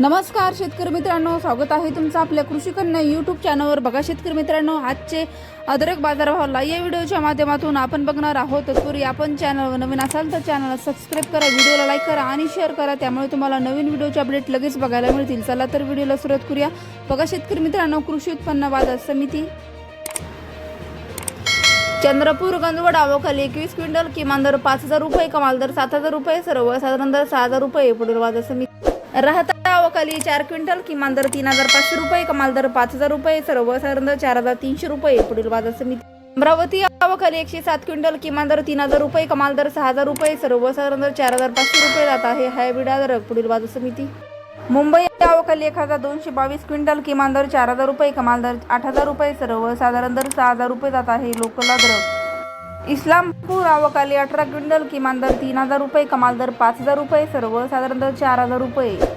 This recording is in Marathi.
नमस्कार शेतकरी मित्रांनो. स्वागत आहे तुमचं आपल्या कृषी कन्या यूट्यूब चॅनलवर बघा शेतकरी मित्रांनो आजचे अदरक बाजारभावाला या व्हिडिओच्या माध्यमातून आपण बघणार आहोत. तत्पूर्वी आपण चॅनलवर नवीन असाल तर चॅनलला सबस्क्राईब करा व्हिडिओला लाईक करा आणि शेअर करा. त्यामुळे तुम्हाला नवीन व्हिडिओचे अपडेट लगेच बघायला मिळतील. चला तर व्हिडिओला सुरुवात करूया. बघा शेतकरी मित्रांनो कृषी उत्पन्न बाजार समिती. चंद्रपूर गंजवड आवखाली एकवीस क्विंटल किमान दर पाच हजार रुपये कमाल दर सात हजार रुपये सर्वसाधारण दर सहा हजार रुपये पुढील बाजार समिती. राहता आवखाली चार क्विंटल किमान दर तीन हजार पाचशे रुपये कमाल दर पाच हजार रुपये सर्वसाधारण दर चार हजार तीनशे रुपये पुढील बाजार समिती. अमरावती आवखाली एकशे सात क्विंटल किमान दर तीन हजार रुपये कमाल दर सहा हजार रुपये सर्वसाधारण दर चार हजार पाचशे रुपये जात आहे हायब्रिड दर पुढील बाजार समिती. मुंबई अवकाली एक हजार दोनशे बावीस क्विंटल किमान दर चार हजार रुपये कमाल दर आठ हजार रुपये सर्वसाधारण दर सहा हजार रुपये जात आहे लोकल अद्रक इस्लामपूर आवकाली अठरा क्विंटल किमान दर तीन हजार रुपये कमाल दर पाच हजार रुपये सर्वसाधारण दर चार हजार रुपये.